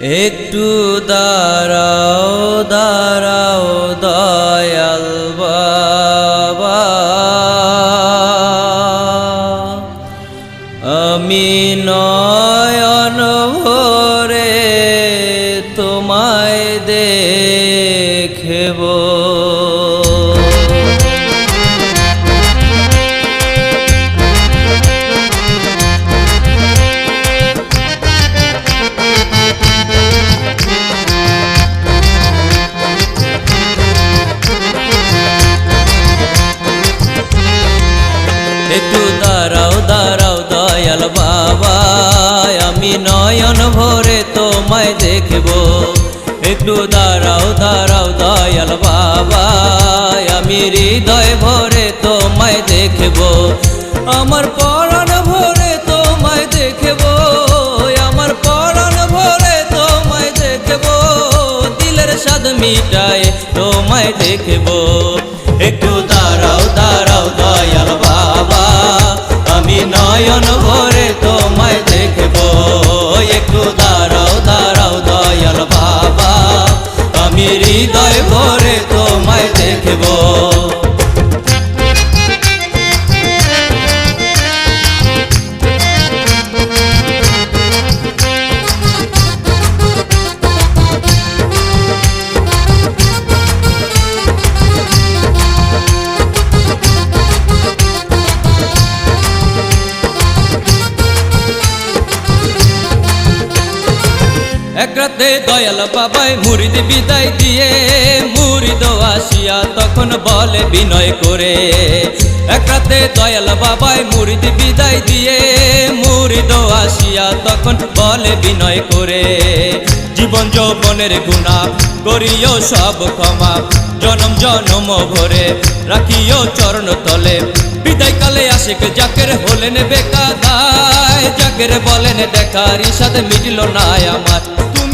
একটু দাঁড়াও দাঁড়াও দয়াল বাবা। আমি নয়ন ভরে তোমায় দেখব। দাঁড়াও দাঁড়াও, দয়াল বাবা, আমি নয়ন ভরে তোমায় দেখব। একটু দাঁড়াও দাঁড়াও, দয়াল বাবা, আমি হৃদয় ভরে তোমায় দেখব। আমার পরাণ ভরে তোমায় দেখব, আমার পরাণ ভরে তোমায় দেখব। দিলের স্বাদ মিটায় তোমায় দেখব। নয়ন ভরে তোমায় দেখব। একটু দাঁড়াও দাঁড়াও দয়াল বাবা। আমি হৃদয় ভরে তোমায় দেখব। এক রাতে দয়াল বাবাই মুরিদ বিদায় দিয়ে মুরিদ আসিয়া তখন বলে বিনয় করে। এক রাতে দয়াল বাবাই মুরিদ বিদায় দিয়ে মুরিদ আসিয়া তখন বলে বিনয় করে। জীবন যৌবনের গুণা, করিও সব ক্ষমা, জনম জনম ভরে রাখিও চরণ তলে। বিদায় কালে আশিক জাকের হলেন বেকাদায়, জাকের বলেন, দেখার সাথে মিটল না আমার।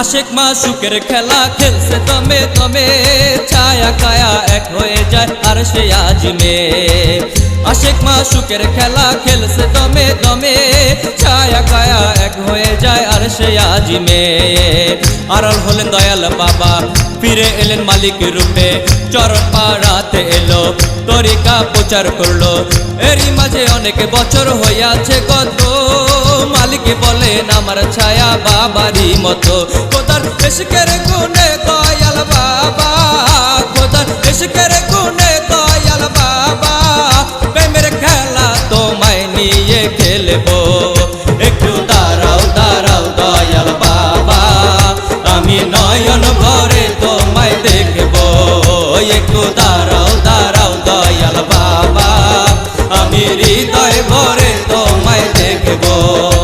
আশেক মা সুখের খেলা খেলছে তমে তমে, ছায়া কায়া এক হয়ে যায় আর সে আজমে আশেক মা সুখের খেলা খেলছে তমে তমে, ছায়া কায়া এক হয়ে যায় আর সে আজমে আড়াল হলেন দয়াল বাবা, ফিরে এলেন মালিক রূপে। চরণ পাড়াতে এলো, তরিকা প্রচার করল। এরই মাঝে অনেক বছর হইয়াছে কত মালিক বলেন, আমার ছায়া বাবারই মতো। কোদার এসকের গুণে দয়াল বাবা কোদার এসকের গুণে দয়াল বাবা। প্রেমের খেলা তোমায় নিয়ে খেলব। একটু দাঁড়াও দাঁড়াও দয়াল বাবা, আমি নয়ন ভরে তোমায় দেখব। একটু দাঁড়াও দাঁড়াও দয়াল বাবা, আমি হৃদয় তোমায়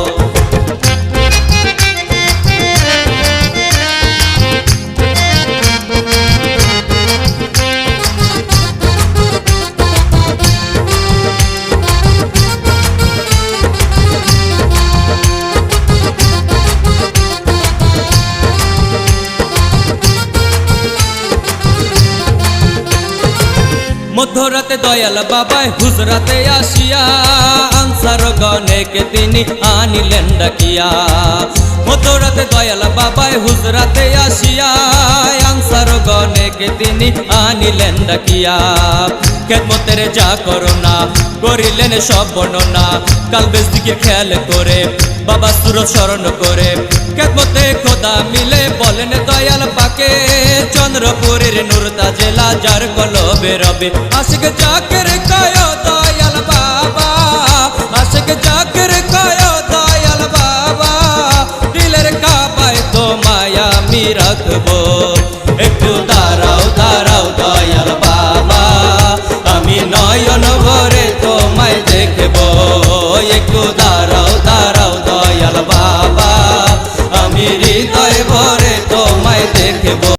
মধ্যরাতে দয়াল বাবাই হুজরাতে আসিয়া, আনসার গণেকে তিনি আনিলেন ডাকিয়া। মধ্যরাতে দয়াল বাবাই হুজরাতে আসিয়া, আনসার গণেকে তিনি আনিলেন ডাকিয়া। খেদমতের যা করোনা, করিলেন সব বর্ণনা, কাল বেশ দিকে খেয়াল করে বাবা সুর স্মরণ করে। কেমতে খোদা মিলে বলেন, দয়াল পাকে, চন্দ্রপুরের নুরতা জেলা যার কল বেরবে আশিক চাকের কায়, দয়াল বাবা। আশিক চাকের কায়, দয়াল বাবা। দিলের কাপায় তো মায়া আমি রাখব। দয়াল বাবা